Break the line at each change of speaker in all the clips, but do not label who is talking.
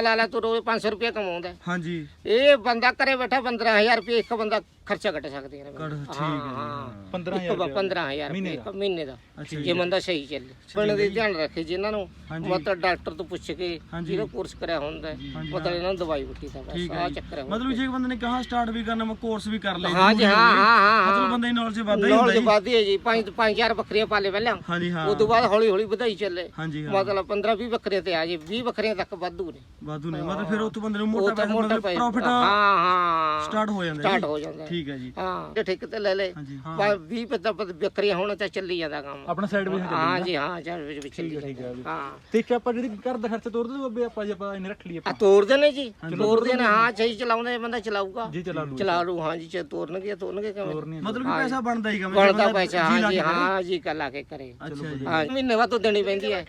ਲਾ ਲਾ ਤੂੰ ਰੋਜ਼ 500 ਰੁਪਏ ਕਮਾਉਂਦਾ।
ਹਾਂਜੀ
ਇਹ ਬੰਦਾ ਘਰੇ ਬੈਠਾ 15000 ਰੁਪਏ ਇੱਕ ਬੰਦਾ ਖਰਚਾ ਕੱਢ ਸਕਦੇ ਨੇ
ਕੱਢ ਠੀਕ
ਹਾਂ
ਹੈ ਜੀ
ਹਾਂ।
15000
ਇੱਕ ਬ- 15000
ਮਹੀਨੇ
ਰੁਪਏ ਇੱਕ ਮਹੀਨੇ ਦਾ।
ਅੱਛਾ
ਜੇ। ਬੰਦਾ ਸਹੀ ਚੱਲੇ। ਪਿੰਡ ਦੇ ਧਿਆਨ ਰੱਖੇ ਜਿਨ੍ਹਾਂ ਨੂੰ।
ਹਾਂਜੀ।
ਮਤਲਬ ਡਾਕਟਰ ਤੋਂ ਪੁੱਛ ਕੇ
ਹਾਂਜੀ।
ਜਿਹਦਾ ਕੋਰਸ ਕਰਿਆ ਹੁੰਦਾ ਹੈ,
ਹਾਂਜੀ,
ਮਤਲਬ ਇਹਨਾਂ ਨੂੰ ਦਵਾਈ ਬੁੱਟੀ ਦਾ
ਠੀਕ
ਬਸ
ਹੈ
ਆ
ਜੀ।
ਚੱਕਰ ਹੈ
ਮਤਲਬ ਜੇ ਬੰਦੇ ਨੇ ਕਹਾ ਸਟਾਰਟ ਵੀ ਕਰਨਾ ਮੈਂ ਕੋਰਸ ਵੀ ਕਰ ਲਿਆ
ਹਾਂ ਜੀ ਹਾਂ ਹਾਂ ਹਾਂ।
ਮਤਲਬ ਬੰਦੇ ਦੀ ਨੌਲੇਜ ਵਾਧਾ ਹੀ ਹੁੰਦਾ
ਨੌਲੇਜ
ਜੀ।
ਵਧਦੀ ਹੈ ਜੀ। ਪੰਜ ਪੰਜ ਚਾਰ ਬੱਕਰੀਆਂ ਪਾਲੇ ਪਹਿਲਾਂ।
ਹਾਂਜੀ ਹਾਂ।
ਉਸ ਤੋਂ ਬਾਅਦ ਹੌਲੀ ਹੌਲੀ ਵਧਾਈ ਚੱਲੇ।
ਹਾਂਜੀ ਹਾਂ।
ਮਤਲਬ 15 20 ਬੱਕਰੀਆਂ ਤੇ ਆ ਜੇ 20 ਬੱਕਰੀਆਂ ਤੱਕ ਵਾਧੂ ਨੇ।
ਵਾਧੂ ਨੇ। ਮਤਲਬ ਫਿਰ ਬੰਦੇ ਨੂੰ
ਉਹ
ਮੋਟਾ
ਤਾਂ
ਪੈਸਾ
ਮੋਟਾ
ਮਤਲਬ
ਪੈਸਾ
ਪ੍ਰੋਫਿਟ
ਹਾਂ ਹਾਂ।
ਸਟਾਰਟ ਹੋ ਜਾਂਦਾ
ਸਟਾਰਟ ਹੋ ਜਾਂਦਾ। ਹੈ।
ਠੀਕ ਹੈ ਜੀ।
ਹਾਂ। ਜੇ ਠੇਕੇ ਤੇ ਲੈ ਲੈ
ਹਾਂਜੀ ਹਾਂ।
ਪਰ 20 ਪਤਾ ਬੱਕਰੀਆਂ ਹੋਣ ਤਾਂ ਚੱਲੀ ਜਾਂਦਾ ਕੰਮ।
ਆਪਣਾ ਸਾਈਡ ਵੀ
ਹਾਂ ਜੀ ਹਾਂ ਚੱਲ ਵਿੱਚ ਵਿੱਚ ਚੱਲੀ
ਠੀਕ ਹੈ
ਜਾਂਦਾ। ਹਾਂ
ਤੇ ਇੱਕ ਆਪਾਂ ਜਿਹੜੀ ਘਰ ਦਾ ਖਰਚਾ ਤੋਰ ਦੋ ਬੱਬੇ ਆਪਾਂ ਜੇ ਆਪਾਂ ਇਹਨੇ ਰੱਖ ਲਈਏ
ਆ
ਆਪਾਂ
ਤੋਰਦੇ ਨੇ ਜੀ ਤੋਰਦੇ ਨੇ ਹਾਂ ਸਹੀ ਚਲਾਉਂਦੇ ਬੰਦਾ ਚਲਾਊਗਾ।
ਜੀ ਚਲਾ ਲੂ
ਚਲਾ ਲੂ ਹਾਂ ਜੀ ਜੇ ਤੋਰਨਗੇ ਤੋਰਨਗੇ ਕਿਵੇਂ?
ਤੋਰਨੀ
ਮਤਲਬ ਕਿ ਪੈਸਾ ਬਣਦਾ ਹੀ ਕੰਮ
ਬਣਦਾ ਪੈਸਾ ਹਾਂ ਜੀ ਹਾਂ ਜੀ ਕੱਲਾ ਕੇ ਕਰੇ।
ਅੱਛਾ ਜੀ।
ਹਾਂ ਮਹੀਨੇ ਬਾਅਦ ਤੋਂ ਦੇਣੀ ਪੈਂਦੀ ਹੈ।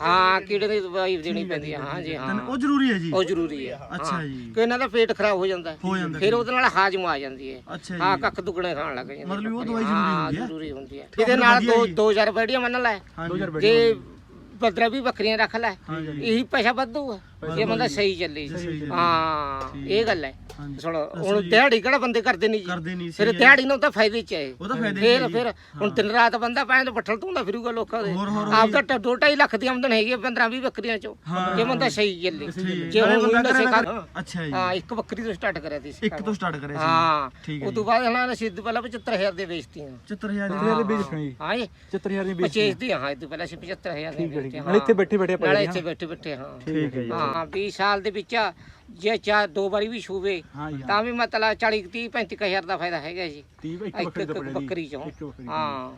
ਹਾਂ ਕੀੜੇ ਦੀ ਦਵਾਈ ਦੇਣੀ ਪੈਂਦੀ ਹੈ ਹਾਂ ਜੀ ਹਾਂ।
ਉਹ ਜ਼ਰੂਰੀ ਹੈ ਜੀ।
ਉਹ ਜ਼ਰੂਰੀ ਹੈ।
ਅੱਛਾ ਜੀ।
ਕਿ ਇਹਨਾਂ ਦਾ ਪੇਟ ਖਰਾਬ ਹੋ ਜਾਂਦਾ। ਹੈ।
ਹੋ ਜਾਂਦਾ
ਫਿਰ ਉਹਦੇ ਨਾਲ ਹਾਜ਼ਮ ਆ ਜਾਂਦੀ ਹੈ।
ਅੱਛਾ
ਹਾਂ ਕੱਖ ਦੁਗਣੇ ਖਾਣ ਲੱਗ ਜਾਂਦੇ
ਮਤਲਬ ਉਹ ਦਵਾਈ ਜ਼ਰੂਰੀ ਹੁੰਦੀ ਹੈ।
ਜ਼ਰੂਰੀ ਹੁੰਦੀ ਹੈ। ਇਹਦੇ ਨਾਲ ਦੋ ਦੋ ਚਾਰ ਬੈੜੀਆਂ ਮੰਨ ਲੈ।
ਹਾਂਜੀ।
ਜੇ ਪੰਦਰਾਂ ਵੀ ਬੱਕਰੀਆਂ ਰੱਖ ਲੈ। ਇਹੀ ਪੈਸਾ ਵਾਧੂ ਹੈ ਜੇ ਬੰਦਾ ਸਹੀ ਚੱਲੇ। ਹਾਂ ਇਹ ਗੱਲ ਹੈ। ਸੁਣ ਹੁਣ ਦਿਹਾੜੀ ਕਿਹੜਾ ਬੰਦੇ ਕਰਦੇ ਨਹੀਂ ਜੀ?
ਕਰਦੇ ਨਹੀਂ
ਫਿਰ ਦਿਹਾੜੀ ਨੂੰ ਤਾਂ ਫਾਇਦੇ ਚ
ਫਾਇਦੇ
ਫਿਰ ਫਿਰ ਹੁਣ ਦਿਨ ਰਾਤ ਬੰਦਾ ਪੈਣ ਤੋਂ ਬੱਠਲ ਧੂੰਦਾ ਫਿਰੂਗਾ ਲੋਕਾਂ ਦੇ। ਆਪ ਦੋ ਢਾਈ ਲੱਖ ਦੀ ਆਮਦਨ ਹੈਗੀ 15 20 ਬੱਕਰੀਆਂ ਚੋਂ।
ਹਾਂ।
ਜੇ ਬੰਦਾ ਸਹੀ ਚੱਲੇ। ਜੇ
ਨਾਲੇ
ਹੁਣ
ਬੰਦਾ ਕਰੇ ਅੱਛਾ ਜੀ।
ਹਾਂ ਇੱਕ ਬੱਕਰੀ ਤੋਂ ਸਟਾਰਟ ਕਰਿਆ ਸੀ
ਇੱਕ ਤੋਂ ਸਟਾਰਟ ਕਰਿਆ ਸੀ।
ਹਾਂ। ਉਸ ਤੋਂ ਬਾਅਦ ਇਹਨਾਂ ਨੇ ਸਿੱਧ ਪਹਿਲਾਂ 75000 ਦੇ ਵੇਚਤੀਆਂ।
74000
70000 ਦੇ ਵੇਚ ਜੀ
ਹਾਂ ਜੀ।
70000 ਦੀ ਵੇਚ
ਪਚੇਸ ਦੀ ਹਾਂ ਇਹ ਤੋਂ ਪਹਿਲਾਂ ਸੀ 75000 ਦੇ ਵੇਚਤੀਆਂ
ਨਾਲੇ ਇੱਥੇ ਬੈਠੇ ਬੈਠੇ
ਨਾਲੇ ਇੱਥੇ ਬੈਠੇ ਬੈਠੇ ਹਾਂ।
ਠੀਕ ਹੈ ਜੀ
ਹਾਂ। 20 ਸਾਲ ਦੇ ਵਿੱਚ ਜੇ ਚਾ ਦੋ ਵਾਰੀ ਵੀ ਛੂਵੇ
ਜੀ
ਤਾਂ ਵੀ ਮਤਲਬ 40 30 35 ਹਜ਼ਾਰ ਦਾ ਫਾਇਦਾ ਹੈਗਾ ਜੀ।
30 ਇੱਕ ਬੱਕਰੀ
ਚੋਂ। ਹਾਂ।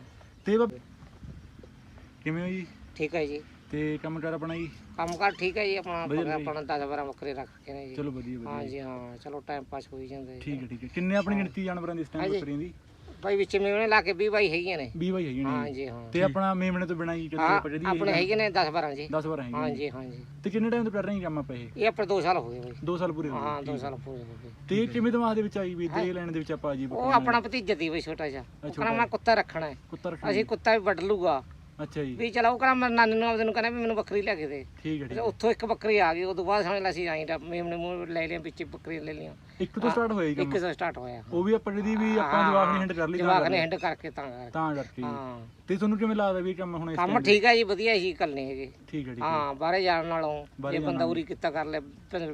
ਤੇ ਕਿਵੇਂ ਹੋ ਜੀ?
ਠੀਕ ਹੈ ਜੀ।
ਤੇ ਕੰਮ ਕਰ ਆਪਣਾ ਜੀ?
ਕੰਮ ਕਾਰ ਠੀਕ ਹੈ ਜੀ ਆਪਣਾ
ਜੀ।
ਆਪਣਾ 10 12 ਬੱਕਰੇ ਰੱਖ ਕੇ ਨੇ ਜੀ।
ਚਲੋ ਵਧੀਆ ਵਧੀਆ
ਹਾਂ ਜੀ। ਹਾਂ ਚਲੋ ਟਾਈਮ ਪਾਸ ਹੋਈ ਜਾਂਦਾ ਜੀ।
ਠੀਕ ਹੈ ਠੀਕ ਹੈ। ਕਿੰਨੇ ਆਪਣੀ ਗਿਣਤੀ ਜਾਨਵਰਾਂ ਦੀ ਇਸ ਟਾਈਮ। ਬੱਕਰੀਆਂ ਦੀ?
ਭਾਈ ਵਿੱਚ ਮੇਵਣੇ ਲਾ ਕੇ 20 ਬਾਈ ਹੈਗੀਆਂ ਨੇ।
20 ਬਾਈ ਹੈਗੀਆਂ
ਹਾਂ
ਨੇ।
ਜੀ ਹਾਂ।
ਤੇ ਆਪਣਾ ਮੇਮਣੇ ਤੋਂ ਬਿਨਾਂ ਹੀ
ਹਾਂ
ਆਪਾਂ ਜਿਹੜੀ
ਆਪਣੇ ਹੈਗੇ ਨੇ 10 12 ਜੀ।
10 ਵਾਰ
ਹਾਂ
ਹੈਗੀਆਂ
ਜੀ ਹਾਂ ਜੀ
ਤੇ ਕਿੰਨੇ ਟਾਈਮ ਤੋਂ ਕਰ ਰਹੇ ਕੰਮ ਆਪਾਂ ਇਹ?
ਇਹ ਆਪਣੇ 2 ਸਾਲ ਹੋ ਗਏ ਬਾਈ।
2 ਸਾਲ ਪੂਰੇ ਹੋ
ਹਾਂ
ਗਏ
2 ਸਾਲ ਪੂਰੇ ਹੋ ਗਏ।
ਤੇ ਇਹ ਕਿਵੇਂ ਦਿਮਾਗ ਦੇ ਵਿੱਚ ਆਈ ਵੀ ਦੇ ਲੈਣ ਦੇ ਵਿੱਚ ਆਪਾਂ ਜੀ
ਉਹ ਆਪਣਾ? ਭਤੀਜਾ ਦੀ ਬਈ ਛੋਟਾ ਜਿਹਾ। ਉਹ ਕਹਿੰਦਾ ਮੈਂ ਕੁੱਤਾ ਰੱਖਣਾ ਹੈ।
ਕੁੱਤਾ ਰੱਖਣਾ
ਅਸੀਂ ਕੁੱਤਾ ਵੀ ਵੱਢ ਲੂਗਾ
ਅੱਛਾ ਜੀ।
ਵੀ ਚਲੋ ਉਹ ਕਹਿੰਦਾ ਮੈਂ ਨਾਨੀ ਨੂੰ ਆਪਦੇ ਨੂੰ ਕਹਿੰਦਾ ਵੀ ਮੈਨੂੰ ਬੱਕਰੀ ਲਿਆ ਕੇ ਦੇ।
ਠੀਕ ਹੈ
ਤੇ
ਠੀਕ
ਉੱਥੋਂ ਇੱਕ ਬੱਕਰੀ ਆ ਗਈ ਉਦੋਂ ਬਾਅਦ ਸਮਝ ਲਾ ਅਸੀਂ ਆਈ ਦਾ ਮੇਮਣੇ ਮੂੰਹ ਲੈ ਲਿਆ ਵਿੱਚ ਬੱਕਰੀ ਲੈ ਲਈਆਂ।
ਇੱਕ ਤੋਂ ਸਟਾਰਟ ਹੋਇਆ ਜੀ ਕੰਮ?
ਇੱਕ ਤੋਂ ਸਟਾਰਟ ਹੋਇਆ।
ਉਹ ਵੀ ਆਪਾਂ ਜਿਹੜੀ ਵੀ ਆਪਾਂ ਜਵਾਬ ਨਹੀਂ ਹੈਂਡ ਕਰ ਲਈ ਤਾਂ
ਜਵਾਕ ਨੇ ਹੈਂਡ ਕਰਕੇ ਤਾਂ ਕਰਕੇ।
ਤਾਂ ਕਰਕੇ।
ਹਾਂ।
ਤੇ ਤੁਹਾਨੂੰ ਕਿਵੇਂ ਲੱਗਦਾ ਵੀ ਇਹ ਕੰਮ ਹੁਣ ਇਸ
ਕੰਮ
time
ਠੀਕ ਹੈ ਜੀ ਵਧੀਆ ਹੀ ਗੱਲ ਨਹੀਂ ਹੈਗੀ।
ਠੀਕ ਹੈ ਠੀਕ ਹੈ
ਹਾਂ ਬਾਹਰੇ ਜਾਣ ਨਾਲੋਂ
ਬਾਹਰੇ
ਜੇ ਬੰਦਾ ਉਰੀ ਕੀਤਾ ਕਰ ਲੈ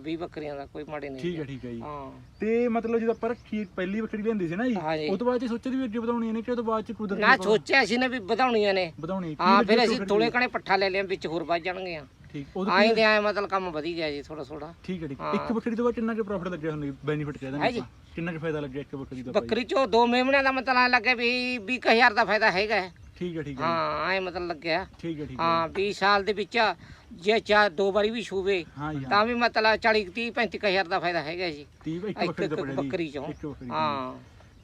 20 ਬੱਕਰੀਆਂ ਦਾ ਕੋਈ ਮਾੜੇ ਨਹੀਂ
ਠੀਕ ਹੈ ਠੀਕ ਹੈ ਜੀ।
ਹਾਂ।
ਤੇ ਮਤਲਬ ਜਦੋਂ ਆਪਾਂ ਰੱਖੀ ਪਹਿਲੀ ਬੱਕਰੀ ਲੈਂਦੀ ਸੀ ਨਾ ਜੀ। ਉਹ ਤੋਂ ਬਾਅਦ ਚ ਸੋਚਿਆ ਵੀ ਅੱਗੇ ਵਧਾਉਣੀ ਨੇ ਕਿ ਉਹ ਤੋਂ ਬਾਅਦ ਚ ਕੁਦਰਤ
ਨਾ ਸੋਚਿਆ ਅਸੀਂ ਨੇ ਵੀ ਵਧਾਉਣੀਆਂ ਨੇ।
ਵਧਾਉਣੀ।
ਹਾਂ ਫਿਰ ਅਸੀਂ ਥੋੜੇ ਕਣੇ ਪੱਠਾ ਲੈ ਲਿਆ ਵਿੱਚ ਹੋਰ ਵੱਜ ਜਾਣਗੀਆਂ।
ਠੀਕ ਉਹ
ਆਏ ਦੇ ਆਏ ਮਤਲਬ ਕੰਮ ਵਧੀ ਗਿਆ ਜੀ ਥੋੜਾ ਥੋੜਾ
ਠੀਕ ਹੈ ਠੀਕ ਹੈ। ਇੱਕ ਬੱਕਰੀ ਤੋਂ ਬਾਅਦ ਕਿੰਨਾ ਕੁ ਪ੍ਰੋਫਿਟ ਲੱਗਿਆ ਤੁਹਾਨੂੰ ਬੈਨੀਫਿਟ ਕਹਿ ਦਿੰਦੇ
ਹੈ ਜੀ।
ਆਪਾਂ? ਕਿੰਨਾ ਕੁ ਫਾਇਦਾ ਲੱਗਿਆ ਇੱਕ ਬੱਕਰੀ ਦਾ ਭਾਈ?
ਬੱਕਰੀ ਚੋਂ ਦੋ ਮੇਮਣਿਆਂ ਦਾ ਮਤਲਬ ਐਂ ਲੱਗੇ ਵੀ 20000 ਦਾ ਫਾਇਦਾ ਹੈਗਾ। ਹੈ।
ਠੀਕ ਹੈ ਠੀਕ ਹੈ
ਹਾਂ ਐ ਮਤਲਬ ਲੱਗਿਆ।
ਠੀਕ ਹੈ ਠੀਕ ਹੈ
ਹਾਂ 20 ਸਾਲ ਦੇ ਵਿੱਚ ਜੇ ਚਾ ਦੋ ਵਾਰੀ ਵੀ ਛੂਵੇ
ਹਾਂ ਜੀ ਹਾਂ।
ਤਾਂ ਵੀ ਮਤਲਬ 40 30 35 ਹਜ਼ਾਰ ਦਾ ਫਾਇਦਾ ਹੈਗਾ ਜੀ।
30 ਇੱਕ
ਇੱਕ
ਬੱਕਰੀ ਦਾ
ਇੱਕ
ਪੜਿਆ
ਬੱਕਰੀ ਚੋਂ।
ਇੱਕ ਬੱਕਰੀ ਚੋਂ।
ਹਾਂ।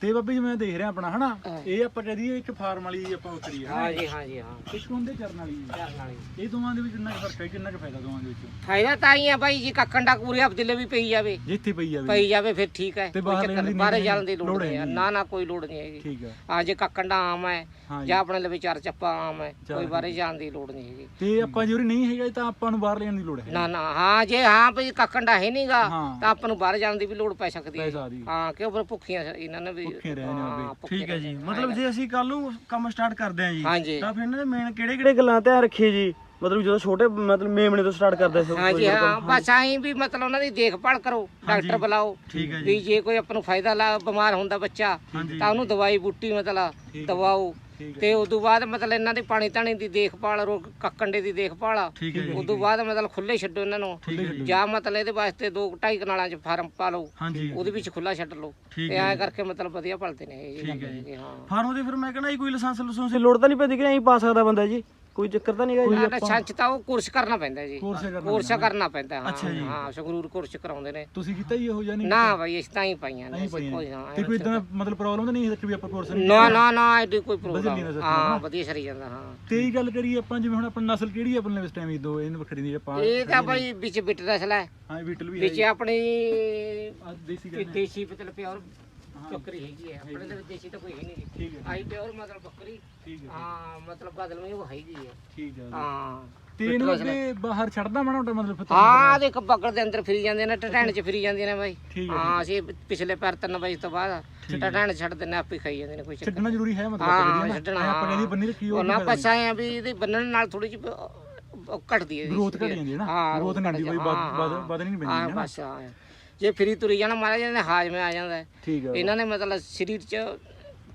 ਤੇ ਬਾਬੇ ਜੀ ਮੈਂ ਦੇਖ ਰਿਹਾ ਆਪਣਾ ਹਨਾ। ਇਹ ਆਪਾਂ ਦਈਏ ਇੱਕ ਫਾਰਮ ਵਾਲੀ ਆਪਾਂ ਬੱਕਰੀ ਹੈ
ਹਾਂ ਜੀ ਹਾਂ ਜੀ ਹਾਂ।
ਇੱਕ ਹੁੰਦੇ ਚਰਨ ਵਾਲੀ
ਚਾਰ ਨਾਲ ਹੀ।
ਇਹ ਦੋਵਾਂ ਦੇ ਵਿੱਚ ਕਿੰਨਾ ਕੁ ਫ਼ਰਕ ਹੈ ਕਿੰਨਾ ਕੁ ਫਾਇਦਾ ਦੋਵਾਂ ਦੇ ਵਿੱਚ?
ਫਾਇਦਾ ਤਾਂ ਹੀ ਆ ਬਾਈ ਜੀ ਕੱਕੰਡਾ ਪੂਰੇ ਹਫ਼ਤੇ ਵੀ ਪਈ ਜਾਵੇ।
ਜਿੱਥੇ ਪਈ ਜਾਵੇ।
ਪਈ ਜਾਵੇ ਫਿਰ ਠੀਕ ਹੈ।
ਤੇ
ਕੋਈ
ਬਾਹਰ
ਚੱਕਰ ਜਾਣ ਦੀ ਲੋੜ ਨਹੀਂ। ਨਾ ਨਾ ਕੋਈ ਲੋੜ ਨਹੀਂ ਹੈਗੀ।
ਠੀਕ ਹੈ।
ਆ ਜੇ ਕੱਕੰਡਾ ਆਮ ਹੈ
ਜੀ
ਆਪਣੇ ਲਈ ਚਾਰ ਚੱਪਾ ਆਮ ਹੈ ਕੋਈ ਬਾਹਰੇ ਜਾਣ ਦੀ ਲੋੜ ਨਹੀਂ ਹੈਗੀ।
ਤੇ ਆਪਾਂ ਜੇ ਉਰੇ ਨਹੀਂ ਹੈਗਾ ਤਾਂ ਆਪਾਂ ਨੂੰ ਬਾਹਰ ਲੈਣ ਦੀ ਲੋੜ ਹੈ।
ਨਾ ਨਾ ਹਾਂ ਜੇ ਹਾਂ ਭਈ ਕੱਕੰਡਾ ਹੈ ਨਹੀਂਗਾ। ਤਾਂ ਆਪਾਂ ਨੂੰ ਬਾਹਰ ਜਾਣ ਦੀ ਵੀ ਲੋੜ ਪੈ ਸਕਦੀ ਹੈ। ਹਾਂ ਕਿਉਂ ਫਿਰ ਭੁੱਖੀਆਂ ਇਹਨਾਂ ਨੇ ਵੀ
ਭੁੱਖੇ ਰਹਿ
ਹਾਂ। ਭੁੱਖੇ
ਠੀਕ ਹੈ ਜੀ। ਮਤਲਬ ਜੇ ਅਸੀਂ ਕੱਲ ਨੂੰ ਕੰਮ ਸਟਾਰਟ ਕਰਦੇ ਆਂ ਜੀ ਤਾਂ ਫਿਰ ਇਹਨਾਂ ਦੇ ਮੇਨ ਕਿਹੜੇ ਕਿਹੜੇ ਗੱਲਾਂ ਧਿਆਨ ਰੱਖੀਏ ਜੀ? ਮਤਲਬ ਜਦੋਂ ਛੋਟੇ ਮਤਲਬ ਮੇਮਣੇ ਤੋਂ ਸਟਾਰਟ ਕਰਦੇ ਸੀ
ਹਾਂਜੀ ਹਾਂ ਬਸ ਆਈ ਵੀ ਮਤਲਬ ਉਹਨਾਂ ਦੀ ਦੇਖਭਾਲ ਕਰੋ ਡਾਕਟਰ ਬੁਲਾਓ।
ਹੈ
ਵੀ ਜੇ ਕੋਈ ਆਪਾਂ ਨੂੰ ਫਾਇਦਾ ਲਾ ਬਿਮਾਰ ਹੁੰਦਾ ਬੱਚਾ ਤਾਂ ਉਹਨੂੰ ਦਵਾਈ ਬੂਟੀ ਮਤਲਬ
ਹੈ।
ਦਵਾਓ।
ਹੈ
ਤੇ ਉਸ ਤੋਂ ਬਾਅਦ ਮਤਲਬ ਇਹਨਾਂ ਦੀ ਪਾਣੀ ਤਾਣੀ ਦੀ ਦੇਖਭਾਲ ਰੋ ਕੱਕੰਡੇ ਦੀ ਦੇਖਭਾਲ
ਜੀ।
ਉਸ ਤੋਂ ਬਾਅਦ ਮਤਲਬ ਖੁੱਲੇ ਛੱਡੋ ਇਹਨਾਂ ਨੂੰ।
ਜੀ।
ਮਤਲਬ ਇਹਦੇ ਵਾਸਤੇ ਦੋ ਢਾਈ ਕਨਾਲਾਂ 'ਚ ਫਾਰਮ ਪਾ ਲਓ। ਉਹਦੇ ਵਿੱਚ ਖੁੱਲਾ ਛੱਡ ਲਓ। ਤੇ ਐਂ ਕਰਕੇ ਮਤਲਬ ਵਧੀਆ ਪਲਦੇ ਨੇ ਇਹ ਜੀ। ਹਾਂ।
ਫਾਰਮ ਦੇ ਫਿਰ ਮੈਂ ਕਹਿੰਦਾ ਕੋਈ ਲਾਇਸੈਂਸ ਲੂਸੈਂਸ ਦੀ ਲੋੜ ਤਾਂ ਨਹੀਂ ਪੈਂਦੀ ਕਿ ਨਹੀਂ ਪਾ ਸਕਦਾ ਬੰਦਾ ਜੀ? ਕੋਈ ਚੱਕਰ ਤਾਂ ਨਹੀਂ
ਨਾ ਨਾ ਛੰਚ ਤਾਂ ਉਹ ਕੋਰਸ ਕਰਨਾ ਪੈਂਦਾ ਜੀ।
ਕੋਰਸ ਕਰਨਾ
ਕੋਰਸ ਕਰਨਾ ਪੈਂਦਾ ਹਾਂ
ਅੱਛਾ ਜੀ।
ਹਾਂ ਸੰਗਰੂਰ ਕੋਰਸ ਕਰਾਉਂਦੇ ਨੇ।
ਤੁਸੀਂ ਕੀਤਾ ਹੀ ਇਹੋ ਜਿਹਾ ਨਹੀਂ
ਨਾ ਭਾਈ ਇਸ ਤਾਂ ਹੀ ਪਾਈਆਂ ਨੇ
ਨਹੀਂ
ਅਸੀਂ
ਪਈਆਂ
ਕੋਈ ਹਾਂ
ਤੇ ਕੋਈ ਇਦਾਂ ਮਤਲਬ ਪ੍ਰੋਬਲਮ ਤਾਂ ਨਹੀਂ ਹੈ ਕਿ ਵੀ ਆਪਾਂ ਕੋਰਸ ਨਹੀਂ
ਨਾ ਨਾ ਨਾ ਇਹਦੀ ਕੋਈ
ਚੱਲੀ
ਪ੍ਰੋਬਲਮ ਹਾਂ ਵਧੀਆ ਸਰੀ ਜਾਂਦਾ ਹਾਂ।
ਤੇ ਇਹ ਗੱਲ ਕਰੀਏ ਆਪਾਂ ਜਿਵੇਂ ਹੁਣ ਆਪਣੀ ਨਸਲ ਕਿਹੜੀ ਹੈ ਆਪਣੇ ਇਸ ਟਾਈਮ ਇਹ ਦੋ ਇਹਨ ਵੱਖਰੀ ਦੀ ਆਪਾਂ
ਇਹ ਤਾਂ ਭਾਈ ਵਿੱਚ ਬਿੱਟ ਰਸਲਾ ਹੈ।
ਹਾਂ ਬੀਟਲ ਵੀ
ਵਿੱਚ ਆਪਣੀ
ਆ ਦੇਸੀ
ਇਹ
ਕਹਿੰਦੇ
ਦੇਸੀ ਪਤਲ ਪਿਓਰ ਬੱਕਰੀ ਹੈਗੀ ਹੈ। ਆਪਣੇ ਦੇ ਵਿੱਚ ਦੇਸੀ ਤਾਂ ਕੋਈ ਹੈ ਨਹੀਂ
ਠੀਕ ਹੈ
ਆਈ ਪਿਓਰ ਮਤਲਬ ਬੱਕਰੀ।
ਠੀਕ ਹੈ
ਹਾਂ। ਮਤਲਬ ਬਦਲ ਉਹ ਹੈਗੀ ਹੈ।
ਠੀਕ ਹੈ
ਹਾਂ।
ਤੇ ਇਹਨੂੰ ਅੱਗੇ ਬਾਹਰ ਛੱਡਦਾ ਮਾੜਾ ਮੋਟਾ ਮਤਲਬ ਫਿਰ
ਹਾਂ ਦੇ ਬੱਕੜ ਦੇ ਅੰਦਰ ਫਿਰੀ ਜਾਂਦੇ ਨੇ ਟਟੈਣ ਚ ਫਿਰੀ ਜਾਂਦੀਆਂ ਨੇ ਬਾਈ।
ਹੈ
ਹਾਂ ਅਸੀਂ ਪਿਛਲੇ ਪੈਰ ਤਿੰਨ ਵਜੇ ਤੋਂ ਬਾਅਦ ਟਟੈਣ ਛੱਡ ਦਿੰਦੇ ਨੇ, ਆਪੇ ਖਾਈ ਜਾਂਦੇ ਨੇ ਕੋਈ
ਛੱਡਣਾ ਜ਼ਰੂਰੀ ਹੈ ਮਤਲਬ
ਹਾਂ
ਨਾ।
ਛੱਡਣਾ
ਐਂ ਆਪਾਂ ਕਹਿੰਦੇ ਬੰਨੀ ਰੱਖੀ ਉਹ
ਉਹਨਾਂ ਪਛਾ ਆ ਵੀ ਇਹਦੇ ਬੰਨਣ ਨਾਲ ਥੋੜੀ ਜਿਹੀ ਘਟਦੀ ਹੈ
ਗਰੋਥ ਘਟ ਜਾਂਦੀ ਹੈ ਨਾ।
ਹਾਂ
ਗਰੋਥ ਨਹੀਂ ਹੁੰਦੀ ਬਈ ਵਧ ਵਧ ਨਹੀਂ ਪੈਂਦੀ
ਹਾਂ
ਹੈ ਨਾ।
ਬਸ ਹਾਂ। ਜੇ ਫਰੀ ਤੁਰੀ ਜਾਣਾ ਮਾਰਾ ਜਾਂਦੇ ਹਾਜ਼ਮੇ ਆ ਜਾਂਦਾ ਹੈ।
ਠੀਕ ਹੈ
ਇਹਨਾਂ ਨੇ ਮਤਲਬ ਸਰੀਰ 'ਚ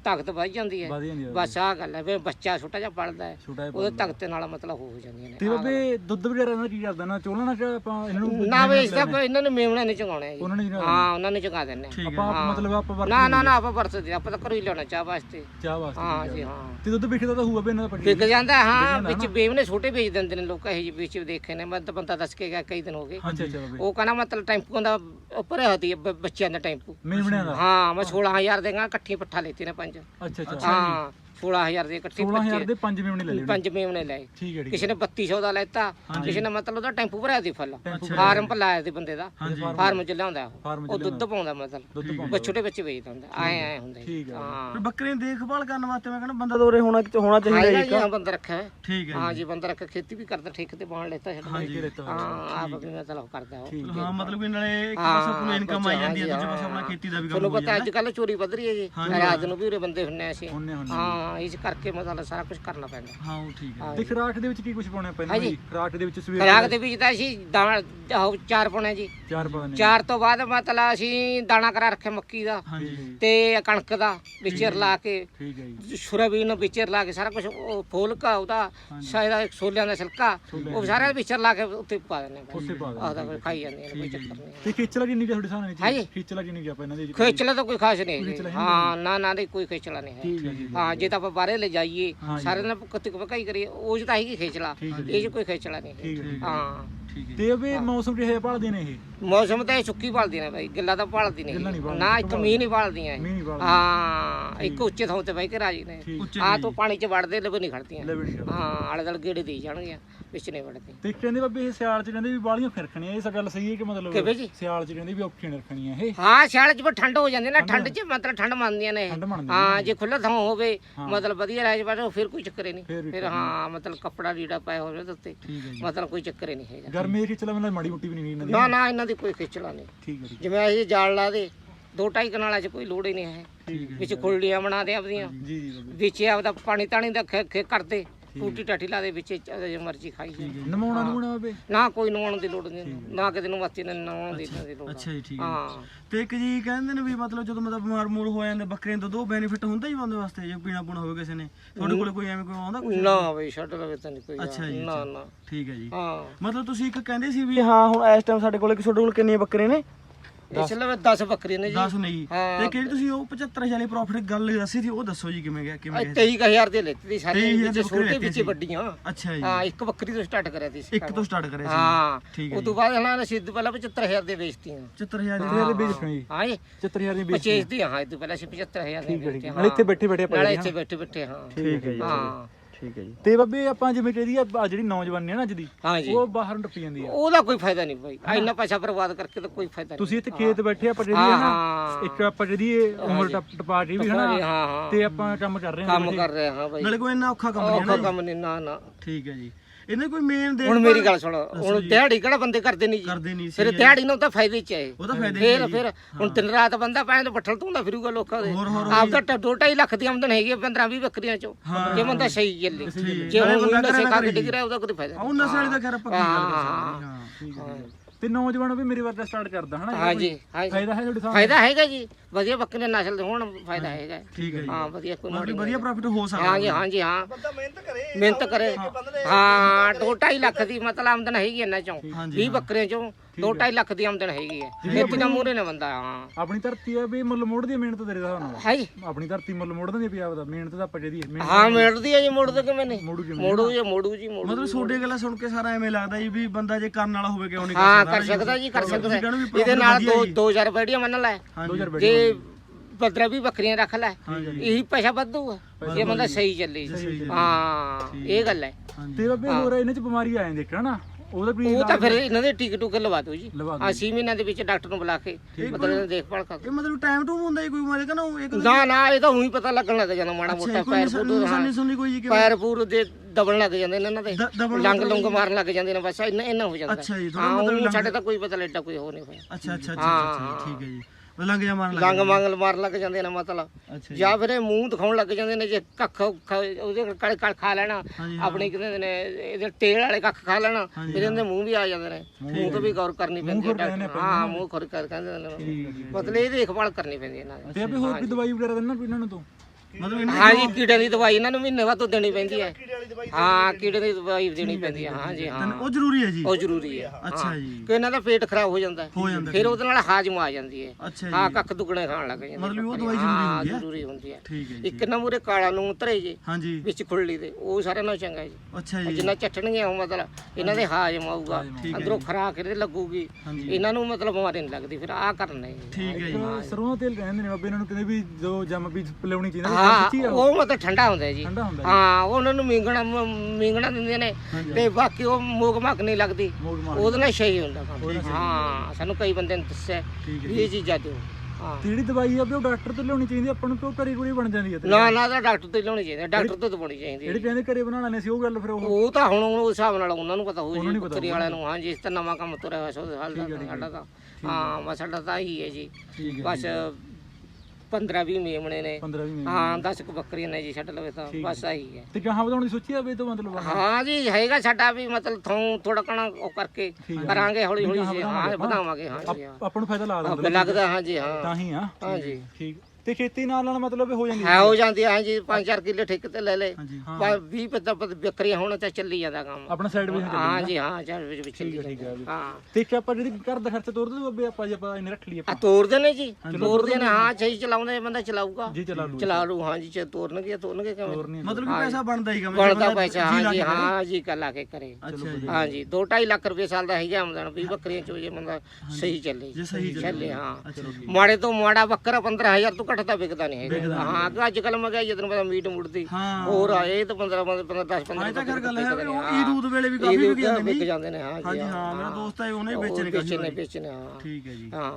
ਤਾਕਤ ਵੱਧ ਜਾਂਦੀ ਹੈ।
ਜਾਂਦੀ ਹੈ।
ਬਸ ਆਹ ਗੱਲ ਹੈ ਵੀ ਬੱਚਾ ਛੋਟਾ ਜਿਹਾ ਪੜਦਾ ਹੈ
ਛੋਟਾ ਜਿਹਾ
ਉਹਦੇ ਤਾਕਤ ਨਾਲ ਮਤਲਬ ਹੋ ਜਾਂਦੀਆਂ ਨੇ।
ਤੇ ਬਾਬੇ ਦੁੱਧ ਵਗੈਰਾ ਨਾਲ ਕੀ ਕਰਦਾ? ਨਾ ਚੋਲਾਂ ਨਾਲ ਕਿ ਆਪਾਂ ਇਹਨਾਂ ਨੂੰ
ਨਾ ਵੇ ਇਸ ਤਾਂ ਇਹਨਾਂ ਨੇ ਮੇਮਣਾ ਨਹੀਂ ਚੁਗਾਉਣਾ ਜੀ।
ਉਹਨਾਂ ਨੇ ਜਿਹੜਾ
ਹਾਂ ਉਹਨਾਂ ਨੇ ਚੁਗਾ ਦਿੰਦੇ ਆ।
ਆਪਾਂ ਮਤਲਬ ਆਪਾਂ ਵਰਤ
ਨਾ ਨਾ ਨਾ ਆਪਾਂ ਵਰਤਦੇ ਆਪਾਂ ਤਾਂ ਘਰੋਂ ਹੀ ਲਿਆਉਣਾ ਚਾਹ ਵਾਸਤੇ।
ਚਾਹ ਵਾਸਤੇ
ਹਾਂ ਜੀ ਹਾਂ।
ਤੇ ਦੁੱਧ ਵਿਕਦਾ ਤਾਂ ਹੋਊਗਾ ਬਈ ਇਹਨਾਂ ਦਾ ਪੱਟੀ
ਵਿਕ ਜਾਂਦਾ ਹਾਂ ਵਿੱਚ ਬੇਮਨੇ ਛੋਟੇ ਵੇਚ ਦਿੰਦੇ ਨੇ ਲੋਕ ਇਹ ਜਿਹੇ ਵਿੱਚ ਦੇਖੇ ਨੇ। ਮੈਂ ਤਾਂ ਬੰਦਾ ਦੱਸ ਕੇ ਗਿਆ ਕਈ ਦਿਨ ਹੋ ਗਏ।
ਅੱਛਾ ਅੱਛਾ ਬਾਬੇ।
ਉਹ ਕਹਿੰਦਾ ਮਤਲਬ ਟੈਂਪੂ ਦਾ ਉੱਪਰ ਹਤੀ ਬੱਚਿਆਂ ਦਾ ਟੈਂਪੂ।
ਮੇਮਣਿਆਂ ਦਾ।
ਹਾਂ ਮੈਂ 16000 ਦੇਗਾ ਇਕੱਠੀ ਪੱਠਾ ਲੈਤੀ ਨੇ ਪੰਜ
ਅੱਛਾ ਅੱਛਾ
ਹਾਂ 16000 ਦੇ ਇਕੱਠੀ
16000 ਦੇ ਪੰਜ ਮੇਮਣੇ ਲੈ ਲਏ
ਪੰਜ ਮੇਮਨੇ ਲਏ
ਠੀਕ ਹੈ ਠੀਕ
ਕਿਸੇ ਨੇ 3200 ਦਾ ਲੈਤਾ ਕਿਸੇ ਨੇ ਮਤਲਬ ਉਹਦਾ ਟੈਂਪੂ ਭਰਿਆ ਸੀ ਫੁੱਲ।
ਟੈਂਪੂ
ਫਾਰਮ ਭਲਾਇਆ ਸੀ ਬੰਦੇ ਦਾ।
ਹਾਂਜੀ।
ਫਾਰਮ ਚ ਲਿਆਉਂਦਾ ਉਹ।
ਫਾਰਮ
ਉਹ ਦੁੱਧ ਪਾਉਂਦਾ ਮਤਲਬ।
ਦੁੱਧ
ਉਹ ਛੋਟੇ ਬੱਚੇ ਵੇਚਦਾ ਹੁੰਦਾ। ਆਏ ਆਏ ਹੁੰਦਾ। ਜੀ।
ਠੀਕ ਹੈ।
ਹਾਂ।
ਬੱਕਰੀਆਂ ਦੀ ਦੇਖਭਾਲ ਕਰਨ ਵਾਸਤੇ ਮੈਂ ਕਹਿੰਦਾ ਬੰਦਾ ਤਾਂ ਉਰੇ ਹੋਣਾ ਹੋਣਾ ਚਾਹੀਦਾ
ਹੈਗਾ
ਇੱਕ।
ਜੀ ਹਾਂ ਬੰਦਾ ਰੱਖਿਆ ਹੈ।
ਠੀਕ ਹੈ
ਹਾਂ ਜੀ। ਬੰਦਾ ਰੱਖਿਆ। ਖੇਤੀ ਵੀ ਕਰਦਾ ਠੇਕੇ ਤੇ ਬਾਣ ਲੈਤਾ
ਹੈ ਰੇਤਾ
ਹਾਂ ਆਪ ਵੀ ਮਤਲਬ ਕਰਦਾ ਉਹ।
ਠੀਕ
ਹਾਂ। ਮਤਲਬ ਕਿ ਨਾਲੇ ਇੱਕ
ਹਾਂ,
ਪਾਸੇ ਆਪਣੀ ਇਨਕਮ ਆ ਜਾਂਦੀ ਹੈ
ਹਾਂ,
ਦੂਜੇ ਪਾਸੇ ਆਪਣਾ ਖੇਤੀ ਦਾ ਵੀ ਕੰਮ
ਤੁਹਾਨੂੰ
ਹੋ
ਪਤਾ ਅੱਜ ਕੱਲ ਚੋਰੀ ਵੱਧ ਰਹੀ ਹੈ ਜੀ। ਰਾਤ ਨੂੰ ਵੀ ਉਰੇ ਬੰਦੇ ਹੁੰਨੇ ਆ ਅਸੀਂ।
ਹੁੰਨੇ
ਹਾਂ ਇਸ ਕਰਕੇ ਮਤਲਬ ਸਾਰਾ ਕੁਝ ਕਰਨਾ ਪੈਂਦਾ।
ਹਾਂ ਉਹ ਠੀਕ ਹੈ।
ਤੇ ਖਰਾਟ ਦੇ ਵਿੱਚ ਕੀ ਕੁਝ ਪਾਉਣਾ ਪੈਂਦਾ
ਹਾਂਜੀ।
ਜੀ? ਖਰਾਟ ਦੇ ਵਿੱਚ ਸਵੇਰ
ਖਰਾਕ ਦੇ ਵਿੱਚ ਤਾਂ ਅਸੀਂ ਦਾਣਾ ਉਹ ਚਾਰ ਪਾਉਣੇ ਜੀ।
ਚਾਰ ਪਾ ਨੇ
ਚਾਰ ਤੋਂ ਬਾਅਦ ਮਤਲਬ ਅਸੀਂ ਦਾਣਾ ਕਰਾ ਰੱਖਿਆ ਮੱਕੀ ਦਾ
ਹਾਂਜੀ
ਤੇ ਕਣਕ ਦਾ ਵਿਚਰ ਲਾ ਕੇ।
ਠੀਕ ਹੈ ਜੀ।
ਸ਼ੁਰਬੀਨ ਨੂੰ ਵਿਚਰ ਲਾ ਕੇ ਸਾਰਾ ਕੁਝ ਫੋਲਕਾ ਉਹਦਾ ਸ਼ਾਇਦ ਛੋਲਿਆਂ ਦਾ ਛਿਲਕਾ ਉਹ ਸਾਰਾ ਵਿਚਰ ਲਾ ਕੇ ਉੱਤੇ ਪਾ ਦਿੰਦੇ ਆ
ਉੱਤੇ ਪਾ ਦਿੰਦੇ
ਖਾਈ ਜਾਂਦੇ ਨੇ ਕੋਈ ਚੱਕਰ ਨਹੀਂ
ਤੇ ਖੇਚਲਾ ਕਿੰਨੀ ਕੁ ਆ ਤੁਹਾਡੇ ਸਾਹਮਣੇ
ਹਾਂਜੀ।
ਜੀ ਖੇਚਲਾ ਕਿੰਨੀ ਕੁ ਆ ਆਪਾਂ ਇਹਨਾਂ ਦੇ? ਜੀ?
ਖੇਚਲਾ ਤਾਂ ਕੋਈ ਖਾਸ ਨਹੀਂ ਹੈ ਹਾਂ ਨਾ ਨਾ ਨਹੀਂ ਕੋਈ ਖੇਚਲਾ ਨਹੀਂ ਹੈ।
ਠੀਕ ਹੈ ਜੀ।
ਹਾਂ ਜੇ ਤਾਂ ਆਪਾਂ ਬਾਹਰੇ ਲੈ ਜਾਈਏ। ਸਾਰੇ ਨਾਲ ਕੁੱਤੇ ਕਪਕਾਈ ਕਰੀਏ ਉਹ 'ਚ ਤਾਂ ਹੈਗੀ ਖੇਚਲਾ। ਇਹ 'ਚ ਕੋਈ ਖੇਚਲਾ ਨਹੀਂ।
ਠੀਕ ਹੈ। ਤੇ ਅਬੇ ਮੌਸਮ ਜਿਹੇ ਭਾਲਦੇ ਨੇ ਇਹ?
ਮੌਸਮ ਤਾਂ ਇਹ ਸੁੱਕੀ ਭਾਲਦੀ ਨੇ ਬਾਈ ਗਿੱਲਾ ਤਾਂ ਭਾਲਦੀ
ਗਿੱਲਾ
ਨਹੀਂ
ਨਹੀਂ ਭਾਲਦੀ,
ਨਾ ਇੱਕ ਮੀਂਹ ਨਹੀਂ ਭਾਲਦੀਆਂ ਇਹ।
ਮੀਂਹ ਨਹੀਂ ਭਾਲਦੇ।
ਹਾਂ ਇੱਕ ਉੱਚੇ ਥਾਂ ਤੇ ਬਹਿ ਕੇ ਰਾਜੀ ਨੇ।
ਠੀਕ।
ਆ ਤੋਂ ਪਾਣੀ 'ਚ ਵੜਦੇ ਲੱਭ ਨਹੀਂ ਖੜਦੀਆਂ।
ਲੈ ਵੀ ਨਹੀਂ ਕਰਦਾ।
ਹਾਂ ਆਲੇ ਦਲ ਗੇੜੇ ਦੇ ਜਾਣਗੀਆਂ ਵਿੱਚ ਨਹੀਂ ਵੜਦੇ।
ਤੇ ਕਹਿੰਦੇ ਬਾਬੇ ਇਹ ਸਿਆਲ ਚ ਕਹਿੰਦੇ ਵੀ ਬਾਲੀਆਂ ਫਿਰਕਣੀਆਂ ਇਹ ਸਭ ਗੱਲ ਸਹੀ ਹੈ ਕਿ ਮਤਲਬ
ਜੀ?
ਸਿਆਲ ਚ ਕਹਿੰਦੇ ਵੀ ਔਖੀਆਂ ਰੱਖਣੀਆਂ ਇਹ?
ਹਾਂ ਸਿਆਲ 'ਚ ਵੀ ਠੰਡ ਹੋ ਜਾਂਦੀ ਨਾ ਠੰਡ 'ਚ ਮਤਲਬ ਠੰਡ ਮੰਨਦੀਆਂ ਨੇ। ਇਹ।
ਠੰਡ ਮੰਨਦੇ
ਹਾਂ ਜੇ ਖੁੱਲਾ ਥਾਂ ਹੋਵੇ ਮਤਲਬ ਵਧੀਆ ਰਹਿ ਜਾਵੇ ਫਿਰ ਕੋਈ ਚੱਕਰ ਹੀ
ਫਿਰ
ਨਹੀਂ
ਵੀ
ਫਿਰ ਹਾਂ ਮਤਲਬ ਕੱਪੜਾ ਲੀੜਾ ਪਾਇਆ ਹੋਵੇ ਉਹਦੇ ਉੱਤੇ।
ਠੀਕ ਹੈ ਜੀ।
ਮਤਲਬ ਕੋਈ ਚੱਕਰ ਹੀ ਨਹੀਂ ਹੈਗਾ।
ਗਰਮੀ ਦੀ ਖੇਚਲਾ ਮੈਨੂੰ ਮਾੜੀ ਮੁੱਟੀ ਵੀ ਨਹੀਂ ਹੋਈ ਇਹਨਾਂ ਦੀ
ਨਾ ਨਾ ਇਹਨਾਂ ਦੀ ਕੋਈ ਖਿੱਚਲਾ ਨਹੀਂ।
ਠੀਕ ਹੈ ਜੀ
ਜਿਵੇਂ ਅਸੀਂ ਜਾਲ ਲਾ ਦੇ ਦੋ ਢਾਈ ਕਨਾਲਾਂ 'ਚ ਕੋਈ ਲੋੜ ਹੀ ਨਹੀਂ ਹੈ।
ਠੀਕ ਹੈ
ਵਿੱਚ ਖੁੱਲੀਆਂ ਬਣਾ ਦੇ ਆਪਦੀਆਂ।
ਜੀ ਜੀ ਬਾਬੇ
ਵਿੱਚ ਆਪਦਾ ਪਾਣੀ ਤਾਣੀ ਦਾ ਖੇ ਖੇ ਕਰਦੇ। ਟੂਟੀ ਟਾਟੀ ਲਾ ਦੇ ਵਿੱਚ ਜੋ ਮਰਜ਼ੀ ਖਾਈ ਜਾਏ
ਨਮਾਉਣਾ ਨਮਾਉਣਾ ਬਾਬੇ?
ਨਾ ਕੋਈ ਨਵਾਉਣ ਦੀ ਲੋੜ ਨਹੀਂ ਨਾ ਕਿਤੇ ਨੂੰ ਮੱਤੀ ਨੇ ਨਵਾਉਣ ਦੀ ਦੀ ਲੋੜ
ਅੱਛਾ ਜੀ ਠੀਕ ਹੈ
ਹਾਂ।
ਤੇ ਇੱਕ ਜੀ ਕਹਿੰਦੇ ਨੇ ਵੀ ਮਤਲਬ ਜਦੋਂ ਮਤਲਬ ਬਿਮਾਰ ਮੂਰ ਹੋ ਜਾਂਦੇ ਬੱਕਰੀਆਂ ਦਾ ਦੋ ਬੈਨੀਫਿਟ ਹੁੰਦਾ ਹੀ ਬੰਦੇ ਵਾਸਤੇ ਜੇ ਪੀਣਾ ਪੂਣਾ ਹੋਵੇ ਕਿਸੇ ਨੇ। ਤੁਹਾਡੇ ਕੋਲ ਕੋਈ ਐਵੇਂ ਕੋਈ ਆਉਂਦਾ ਕੁਛ?
ਨਾ ਬਈ ਛੱਡ ਲਵੇ ਤਾਂ ਨਹੀਂ ਕੋਈ
ਅੱਛਾ ਜੀ,
ਨਾ ਨਾ।
ਠੀਕ ਹੈ ਜੀ।
ਹਾਂ।
ਮਤਲਬ ਤੁਸੀਂ ਇੱਕ ਕਹਿੰਦੇ ਸੀ ਵੀ ਹਾਂ ਹੁਣ ਇਸ ਟਾਈਮ ਸਾਡੇ ਕੋਲ ਤੁਹਾਡੇ ਕੋਲ ਕਿੰਨੀਆਂ ਬੱਕਰੀਆਂ ਨੇ?
ਇਸ ਲਈ 10 ਬੱਕਰੀਆਂ ਨੇ ਜੀ।
10 ਨਹੀਂ
ਹਾਂ।
ਤੇ ਕਿਹੜੀ ਤੁਸੀਂ ਉਹ 75 ਵਾਲੀ ਪ੍ਰੋਫਿਟ ਗੱਲ ਦੱਸੀ ਸੀ ਉਹ ਦੱਸੋ ਜੀ ਕਿਵੇਂ ਗਿਆ ਕਿਵੇਂ ਗਿਆ?
23000 ਦੇ ਲੈਤੀ ਸੀ ਸਾਰੇ
23,000
ਵਿੱਚ
ਦੀ ਬੱਕਰੀ
ਛੋਟੇ
ਲੈਤੀ
ਵਿੱਚ
ਸੀ।
ਵੱਡੀਆਂ।
ਅੱਛਾ ਜੀ।
ਹਾਂ ਇੱਕ ਬੱਕਰੀ ਤੋਂ ਸਟਾਰਟ ਕਰਿਆ ਸੀ
ਇੱਕ ਤੋਂ ਸਟਾਰਟ ਕਰਿਆ ਸੀ।
ਹਾਂ।
ਠੀਕ ਹੈ
ਉਸ ਤੋਂ ਬਾਅਦ ਇਹਨਾਂ ਨੇ ਸਿੱਧ ਪਹਿਲਾਂ 75000 ਦੇ ਵੇਚਤੀਆਂ
74000
ਤੇ ਇਹਦੇ ਵਿੱਚ ਜੀ
ਹਾਂ ਜੀ।
70000 ਦੀ ਬੇਇੱਜ਼ਤੀ
25 ਦੀ ਹਾਂ ਇਹ ਤੋਂ ਪਹਿਲਾਂ ਸੀ 75000 ਦੇ ਵੇਚਤੀਆਂ
ਨਾਲੇ ਇੱਥੇ ਬੈਠੇ ਬੈਠੇ
ਨਾਲੇ ਇੱਥੇ ਬੈਠੇ ਬੈਠੇ ਹਾਂ।
ਠੀਕ ਹੈ ਜੀ।
ਹਾਂ।
ਠੀਕ ਹੈ ਜੀ।
ਤੇ ਬਾਬੇ ਆਪਾਂ ਜਿਵੇਂ ਕਹਦੀ ਆ ਆਹ ਜਿਹੜੀ ਨੌਜਵਾਨੀ ਹੈ ਨਾ ਅੱਜ ਦੀ ਉਹ ਬਾਹਰ ਨੂੰ ਟੱਪੀ ਜਾਂਦੀ ਆ।
ਉਹਦਾ ਕੋਈ ਫਾਇਦਾ ਨਹੀਂ ਭਾਈ ਆ ਇੰਨਾ ਪੈਸਾ ਬਰਬਾਦ ਕਰਕੇ ਤਾਂ ਕੋਈ ਫਾਇਦਾ ਨਹੀਂ।
ਤੁਸੀਂ ਇੱਥੇ ਖੇਤ ਬੈਠੇ ਆਪਾਂ ਜਿਹੜੀ
ਹਾਂ
ਆ ਨਾ
ਹਾਂ।
ਇੱਕ ਆਪਾਂ ਜਿਹੜੀ ਇਹ ਉਮਰ ਟੱਪ ਟਪਾ ਜੀ ਵੀ
ਹਾਂ
ਤੇ ਆਪਾਂ ਕੰਮ ਕਰ ਰਹੇ ਹਾਂ
ਕੰਮ ਕਰ ਰਹੇ ਹਾਂ ਭਾਈ
ਨਾਲੇ ਕੋਈ ਇੰਨਾ ਔਖਾ ਕੰਮ ਨਹੀਂ
ਔਖਾ
ਨਾ
ਕੰਮ ਨਹੀਂ ਨਾ।
ਠੀਕ ਹੈ ਜੀ। ਇਹਨੇ ਕੋਈ ਮੇਨ ਦੇ
ਹੁਣ ਮੇਰੀ ਗੱਲ ਸੁਣ ਹੁਣ ਦਿਹਾੜੀ ਕਿਹੜਾ ਬੰਦੇ ਕਰਦੇ ਨਹੀਂ ਜੀ?
ਕਰਦੇ ਨਹੀਂ ਸੀ
ਫਿਰ ਦਿਹਾੜੀ ਨਾਲ ਤਾਂ ਫਾਇਦੇ ਚ ਆਏ।
ਉਹਦਾ ਫਾਇਦਾ ਹੀ
ਫਿਰ ਫਿਰ ਹੁਣ ਦਿਨ ਰਾਤ ਬੰਦਾ ਪੈਣ ਤੋਂ ਬੱਠਲ ਧੋਂਦਾ ਫਿਰੂਗਾ ਲੋਕਾਂ ਦੇ। ਆਪ ਤਾਂ ਦੋ ਢਾਈ ਲੱਖ ਦੀ ਆਮਦਨ ਹੈਗੀ 15 20 ਬੱਕਰੀਆਂ ਚੋਂ। ਜੇ ਬੰਦਾ ਸਹੀ ਚੱਲੇ। ਜੇ
ਬੰਦਾ
ਨਸ਼ੇ
ਕਰੇ
ਖਾ ਕੇ ਡਿੱਗ ਰਿਹਾ ਉਹਦਾ ਕੋਈ ਫਾਇਦਾ
ਉਹ ਨਸ਼ੇ ਵਾਲੀ ਦਾ ਖੈਰ ਆਪਾਂ ਕੀ ਗੱਲ ਹੈ।
ਤੇ ਨੌਜਵਾਨ ਵੀ ਮੇਰੇ ਵਰਗਾ ਸਟਾਰਟ ਕਰਦਾ ਹਨਾ?
ਹਾਂ ਜੀ ਹਾਂ ਜੀ
ਫਾਇਦਾ ਹੈ ਤੁਹਾਡੇ ਸਾਹਮਣੇ?
ਫਾਇਦਾ ਹੈਗਾ ਜੀ। ਵਧੀਆ ਬੱਕਰੀਆਂ ਨਸਲ ਦੇ ਹੋਣ ਫਾਇਦਾ ਹੈਗਾ।
ਠੀਕ ਹੈ ਜੀ।
ਹਾਂ ਵਧੀਆ ਕੋਈ ਮਾੜੀ
ਵਧੀਆ ਪ੍ਰੋਫਿਟ ਹੋ ਸਕਦਾ।
ਹਾਂ ਜੀ ਹਾਂ। ਜੀ ਹਾਂ ਬੰਦਾ ਮਿਹਨਤ ਕਰੇ ਮਿਹਨਤ ਕਰੇ। ਹਾਂ ਦੋ ਢਾਈ ਲੱਖ ਦੀ ਮਤਲਬ ਆਮਦਨ ਹੈਗੀ ਇਹਨਾਂ ਚੋਂ। 20 ਬੱਕਰੀਆਂ ਚੋਂ ਦੋ ਢਾਈ ਲੱਖ ਦੀ ਆਮਦਨ ਹੈਗੀ ਹੈ। ਖੇਤੀ ਨਾਲ ਮੂਰੇ ਨੇ ਬੰਦਾ ਹਾਂ।
ਆਪਣੀ ਧਰਤੀ ਆ ਵੀ ਮੁੱਲ ਮੋੜ ਦੀ ਮਿਹਨਤ ਤੇਰੇ ਹਿਸਾਬ ਨਾਲ
ਹੈ ਜੀ।
ਆਪਣੀ ਧਰਤੀ ਮੁੱਲ ਮੋੜ ਦਿੰਦੀ ਆ ਪੰਜਾਬ ਦਾ ਮਿਹਨਤ ਤਾਂ ਆਪਾਂ ਜਿਹਦੀ ਹੈ,
ਹਾਂ ਮਿਲਦੀ ਹੈ ਜੀ ਮੋੜਦੇ ਕਿਵੇਂ ਨਹੀਂ
ਮੋੜੂ ਕਿਵੇਂ
ਮੋੜੂ ਜੀ ਮੋੜੂ ਜੀ ਮੋੜੂ
ਮਤਲਬ ਛੋਟੇ ਗੱਲਾਂ ਸੁਣ ਕੇ ਸਾਰਾ ਐਵੇਂ ਲੱਗਦਾ ਜੀ ਵੀ ਬੰਦਾ ਜੇ ਕਰਨ ਵਾਲਾ ਹੋਵੇ ਕਿਉਂ ਨਹੀਂ
ਹਾਂ
ਕਰ
ਸਕਦਾ ਜੀ ਕਰ ਸਕਦਾ।
ਵੀ
ਇਹਦੇ ਨਾਲ ਦੋ 2000 ਬੈੜੀਆਂ ਮੰਨ ਲੈ।
2000 ਬੈਠੇ
ਜੇ 15 ਵੀ ਬੱਕਰੀਆਂ ਰੱਖ ਲੈ ਇਹੀ ਪੈਸਾ ਵੱਧੂਗਾ ਜੇ ਬੰਦਾ ਸਹੀ ਚੱਲੇ। ਹਾਂ ਇਹ ਗੱਲ ਹੈ।
ਤੇ ਬਾਬੇ ਹੋਰ ਇਹਨਾਂ ਚ ਬਿਮਾਰੀ ਆ ਜਾਂਦੀ ਇੱਕ ਹਨਾ ਉਹਦਾ ਵੀ
ਉਹ ਤਾਂ ਫਿਰ ਇਹਨਾਂ ਦੇ ਟੁਕ ਲਵਾ ਦਿਓ ਜੀ।
ਲਵਾ
ਆ 6 ਮਹੀਨਿਆਂ ਦੇ ਵਿੱਚ ਡਾਕਟਰ ਨੂੰ ਬੁਲਾ ਕੇ ਮਤਲਬ ਇਹਨਾਂ ਦੀ ਦੇਖਭਾਲ ਕਰ
ਇਹ ਮਤਲਬ ਟਾਈਮ ਟੂ ਹੁੰਦਾ ਜੀ ਕੋਈ ਮਾਰੇ ਉਹ ਇੱਕ
ਨਾ ਨਾ ਇਹ ਤਾਂ ਉਹੀ ਪਤਾ ਲੱਗਣ ਲੱਗ ਜਾਂਦਾ ਮਾੜਾ ਮੋਟਾ ਪੈਰ ਪੂਰ
ਨਿਸ਼ਾਨੀ ਸੁਣੀ ਕੋਈ ਜੀ ਕਿਵੇਂ?
ਪੈਰ ਪੂਰ ਦੇ ਦਬਣ ਲੱਗ ਜਾਂਦੇ ਨੇ ਇਹਨਾਂ ਦੇ।
ਦ- ਦਬਣ
ਲੰਗ ਲੰਗ ਮਾਰਨ ਲੱਗ ਜਾਂਦੇ ਨੇ ਬਸ ਇੰਨਾ ਇੰਨਾ ਹੋ ਜਾਂਦਾ।
ਅੱਛਾ ਜੀ, ਥੋੜ੍ਹਾ
ਹਾਂ
ਮਤਲਬ
ਉਹ
ਲੰਗ-
ਸਾਡੇ ਤਾਂ ਕੋਈ ਪਤਾ ਲੈਟਾ ਕੋਈ ਹੋ ਨਹੀਂ ਹੋਇਆ।
ਅੱਛਾ ਅੱਛਾ ਅੱਛਾ ਅੱਛਾ ਠੀਕ ਹੈ ਜੀ। ਲੰਘ ਜਾ ਮਾਰਨ ਲੱਗ
ਲੰਗ ਮੰਗਲ ਮਾਰਨ ਲੱਗ ਜਾਂਦੇ ਨੇ ਮਤਲਬ।
ਅੱਛਾ ਜੀ।
ਜਾਂ ਫਿਰ ਇਹ ਮੂੰਹ ਦਿਖਾਉਣ ਲੱਗ ਜਾਂਦੇ ਨੇ ਜੇ ਕੱਖ ਉਹਦੇ ਕੜ ਕੜ ਖਾ ਲੈਣਾ
ਹਾਂਜੀ,
ਆਪਣੇ ਕਹਿੰਦੇ ਨੇ ਇਹਦੇ ਤੇਲ ਵਾਲੇ ਕੱਖ ਖਾ ਲੈਣਾ ਫਿਰ ਇਹਦੇ ਮੂੰਹ ਵੀ ਆ ਜਾਂਦੇ ਨੇ। ਮੂੰਹ ਤੋਂ ਵੀ ਗੌਰ ਕਰਨੀ ਪੈਂਦੀ ਹੈ ਡਾਕਟਰ ਹਾਂ ਮੂੰਹ ਖੁਰ ਕਰ ਕਹਿੰਦੇ ਨੇ। ਮਤਲਬ ਇਹ ਦੇਖਭਾਲ ਕਰਨੀ ਪੈਂਦੀ ਹੈ ਇਹਨਾਂ ਦੀ।
ਤੇ ਵੀ ਹੋਰ ਵੀ ਦਵਾਈ ਵਗੈਰਾ ਦੇਣਾ ਵੀ ਇਹਨਾਂ ਨੂੰ ਤੋਂ?
ਮਤਲਬ ਇਹਨਾਂ
ਹਾਂ ਜੀ ਕੀੜੇ ਦੀ ਦਵਾਈ ਇਹਨਾਂ ਨੂੰ ਮਹੀਨੇ ਬਾਅਦ ਤੋਂ ਦੇਣੀ ਪੈਂਦੀ ਹੈ। ਹਾਂ ਕੀੜੇ ਦੀ ਦਵਾਈ ਦੇਣੀ ਪੈਂਦੀ ਹੈ। ਹਾਂ ਜੀ ਹਾਂ।
ਉਹ ਜ਼ਰੂਰੀ ਹੈ ਜੀ।
ਉਹ ਜ਼ਰੂਰੀ ਹੈ।
ਅੱਛਾ ਜੀ।
ਕਿ ਇਹਨਾਂ ਦਾ ਪੇਟ ਖਰਾਬ ਹੋ ਜਾਂਦਾ ਹੈ। ਫਿਰ ਉਹਦੇ ਨਾਲ ਹਾਜ਼ਮ ਆ ਜਾਂਦੀ ਹੈ। ਹਾਂ ਕੱਖ ਦੁਗਣੇ ਖਾਣ ਲੱਗ ਜਾਂਦੇ
ਮਤਲਬ ਉਹ ਦਵਾਈ ਜ਼ਰੂਰੀ ਹੁੰਦੀ ਹੈ।
ਜ਼ਰੂਰੀ ਹੁੰਦੀ ਹੈ। ਇੱਕ ਨਾ ਮੂਰੇ ਕਾਲਾ ਨੂਨ ਧਰੇ ਜੇ
ਹਾਂਜੀ।
ਵਿੱਚ ਖੁਰਲੀ ਦੇ ਉਹ ਸਾਰਿਆਂ ਨਾਲੋਂ ਚੰਗਾ ਜੀ।
ਅੱਛਾ ਜੀ।
ਜਿੰਨਾ ਚੱਟਣਗੇ ਉਹ ਮਤਲਬ ਇਹਨਾਂ ਦੇ ਹਾਜ਼ਮ ਆਊਗਾ ਅੰਦਰੋਂ ਖਰਾਕ ਇਹਦੇ ਲੱਗੂਗੀ।
ਹਾਂਜੀ।
ਇਹਨਾਂ ਨੂੰ ਮਤਲਬ ਬਿਮਾਰੀ ਨਹੀਂ ਲੱਗਦੀ ਫਿਰ ਆਹ ਕਰਨਾ ਹੈ
ਠੀਕ ਹੈ ਜੀ।
ਸਰੋਂ ਦਾ ਤੇਲ ਕਹਿੰਦੇ ਨੇ ਬਾਬੇ ਇਹਨਾਂ ਨੂੰ ਕਹਿੰਦੇ ਵੀ ਜੋ ਜੰਮ ਬੀਜ ਪਿਲਾਉਣੀ ਚਾਹੀਦੀ
ਹਾਂ ਉਹ ਮਤਲਬ ਠੰਡਾ ਹੁੰਦਾ ਹੈ ਜੀ।
ਠੰਡਾ ਹੁੰਦਾ
ਹਾਂ ਉਹਨਾਂ ਨੂੰ ਮੀਂਗਣਾ ਮੀਂਗਣਾ ਦਿੰਦੇ ਨੇ ਤੇ ਬਾਕੀ ਉਹ ਮੋਗ ਮੱਕ ਨਹੀਂ ਲੱਗਦੀ।
ਮਾਰ
ਉਹਦੇ ਨਾਲ ਸਹੀ ਹੁੰਦਾ ਕੰਮ ਹਾਂ ਸਾਨੂੰ ਕਈ ਬੰਦੇ ਨੇ ਦੱਸਿਆ
ਠੀਕ
ਵੀ ਇਹ ਚੀਜ਼ਾਂ ਦਿਓ। ਹਾਂ
ਤੇ ਜਿਹੜੀ ਦਵਾਈ ਆ ਵੀ ਉਹ ਡਾਕਟਰ ਤੋਂ ਲਿਆਉਣੀ ਚਾਹੀਦੀ ਆਪਾਂ ਨੂੰ ਕਿਉਂ ਘਰੇ ਕੋਈ ਬਣ ਜਾਂਦੀ ਹੈ ਤੇ।
ਨਾ ਨਾ ਤਾਂ ਡਾਕਟਰ ਤੋਂ ਹੀ ਲਿਆਉਣੀ ਚਾਹੀਦੀ ਹੈ, ਡਾਕਟਰ ਤੋਂ ਦਵਾਉਣੀ ਚਾਹੀਦੀ ਹੈ।
ਜਿਹੜੀ ਕਹਿੰਦੇ ਘਰੇ ਬਣਾਉਣਾ ਨੇ ਸੀ ਉਹ ਗੱਲ ਫਿਰ ਉਹ
ਉਹ ਤਾਂ ਹੁਣ ਉਸ ਹਿਸਾਬ ਨਾਲ ਉਹਨਾਂ ਨੂੰ ਪਤਾ ਹੋਊ ਜੀ ਪੁੱਤਰੀ ਵਾਲਿਆਂ ਨੂੰ ਹਾਂ ਜੀ ਇਸ ਤਾਂ ਨਵਾਂ ਕੰਮ ਤੁਰਿਆ ਹੋਇਆ ਸੋ ਹਾਲ ਦਾ ਸਾਡਾ ਤਾਂ। ਹਾਂ ਬਸ ਸਾਡਾ ਤਾਂ ਹੀ ਹੈ ਜੀ।
ਠੀਕ ਹੈ
ਬਸ 15 20 ਮੇਮਣੇ ਨੇ।
15 ਵੀ
ਹਾਂ 10 ਕੁ ਬੱਕਰੀਆਂ ਨੇ ਜੀ ਛੱਡ ਲਵੇ ਤਾਂ ਬਸ ਆਹੀ ਹੈ।
ਤੇ ਕਹਾਂ ਵਧਾਉਣ ਦੀ ਸੋਚੀ ਆ ਵੀ ਇਹ ਤੋਂ ਮਤਲਬ ਆਹ?
ਹਾਂ ਜੀ ਹੈਗਾ ਸਾਡਾ ਵੀ ਮਤਲਬ ਥੋਂ ਥੋੜਾ ਕਣਾ ਉਹ ਕਰਕੇ ਕਰਾਂਗੇ ਹੌਲੀ ਹੌਲੀ ਜੀ, ਹਾਂ ਵਧਾਵਾਂਗੇ ਹਾਂ। ਜੀ ਹਾਂ।
ਆਪਾਂ ਨੂੰ ਫਾਇਦਾ ਲਾ ਦਿੰਦਾ
ਲੱਗਦਾ ਹਾਂ ਜੀ ਹਾਂ।
ਤਾਂ ਹੀ ਆ।
ਹਾਂ ਜੀ।
ਠੀਕ। ਤੇ ਖੇਤੀ ਨਾਲ ਨਾਲ ਮਤਲਬ ਹੋ ਜਾਂਦੀ
ਹੈ ਹੋ ਜਾਂਦੀ ਹੈ ਜੀ 5-4 ਕਿੱਲੇ ਠੇਕੇ ਤੇ ਲੈ ਲੈ
ਹਾਂਜੀ
20 ਪਤਾ ਬੱਕਰੀਆਂ ਹੋਣ ਤਾਂ ਚੱਲੀ ਜਾਂਦਾ ਕੰਮ।
ਆਪਣਾ ਸਾਈਡ ਵੀ
ਹਾਂ ਜੀ ਹਾਂ ਚੱਲ ਵਿੱਚ ਵਿੱਚ ਚੱਲੀ ਜਾਂਦਾ। ਹਾਂ।
ਤੇ ਕਿ ਆਪਾਂ ਜਿਹੜੀ ਘਰ ਦਾ ਖਰਚਾ ਤੋਰ ਦੇ ਬਾਬੇ ਆਪਾਂ ਜੇ ਆਪਾਂ ਇਹਨੇ ਰੱਖ ਲਈਏ
ਆ
ਆਪਾਂ।
ਤੋਰਦੇ ਨੇ ਜੀ ਤੋਰਦੇ ਨੇ ਹਾਂ ਸਹੀ ਚਲਾਉਂਦੇ ਬੰਦਾ ਚਲਾਊਗਾ।
ਜੀ ਚਲਾ ਲੂ
ਚਲਾ ਲੂ ਹਾਂ ਜੀ ਤੋਰਨਗੇ ਤੋਰਨਗੇ ਕਿਵੇਂ?
ਮਤਲਬ ਕਿ ਪੈਸਾ ਬਣਦਾ ਹੀਗਾ
ਬਣਦਾ ਪੈਸਾ ਹਾਂ ਜੀ ਹਾਂ ਜੀ ਕਰ। ਲਾ ਕੇ ਕਰੇ ਹਾਂ ਜੀ 2.5 ਲੱਖ ਰੁਪਏ ਸਾਲ ਦਾ ਹੈਗਾ ਆਮਦਨ 20 ਬੱਕਰੀਆਂ ਚੋਂ ਜੇ ਬੰਦਾ ਸਹੀ ਚੱਲੇ।
ਜੇ ਸਹੀ
ਚੱਲੇ ਹਾਂ। ਮਾੜੇ ਤੋਂ ਮਾੜਾ ਬੱਕਰਾ 15000 ਤੋਂ ਤਾਂ ਵਿਕਦਾ ਨਹੀਂ ਹੈਗਾ। ਹਾਂ ਅੱਜ ਕੱਲ ਮੈਂ ਕਿਹਾ ਜਦੋਂ ਪਤਾ ਮੀਟ ਮੁੜਦੀ।
ਹਾਂ।
ਹੋਰ ਆਏ ਤਾਂ 15 15 10 15
ਇਹ ਤਾਂ ਖੈਰ ਗੱਲ ਹੈ ਉਹ ਈਦ ਊਦ ਵੇਲੇ ਵੀ ਕਾਫੀ ਵਿਕ ਜਾਂਦੇ ਨੇ
ਵਿਕ ਜਾਂਦੇ ਨੇ ਹਾਂ ਜੀ
ਹਾਂ ਮੇਰਾ ਦੋਸਤ ਹੈ ਉਹਨੇ ਵੇਚੇ ਨੇ ਕਾਫੀ
ਵੇਚਣੇ ਵੇਚਣੇ ਹਾਂ।
ਠੀਕ ਹੈ ਜੀ।
ਹਾਂ।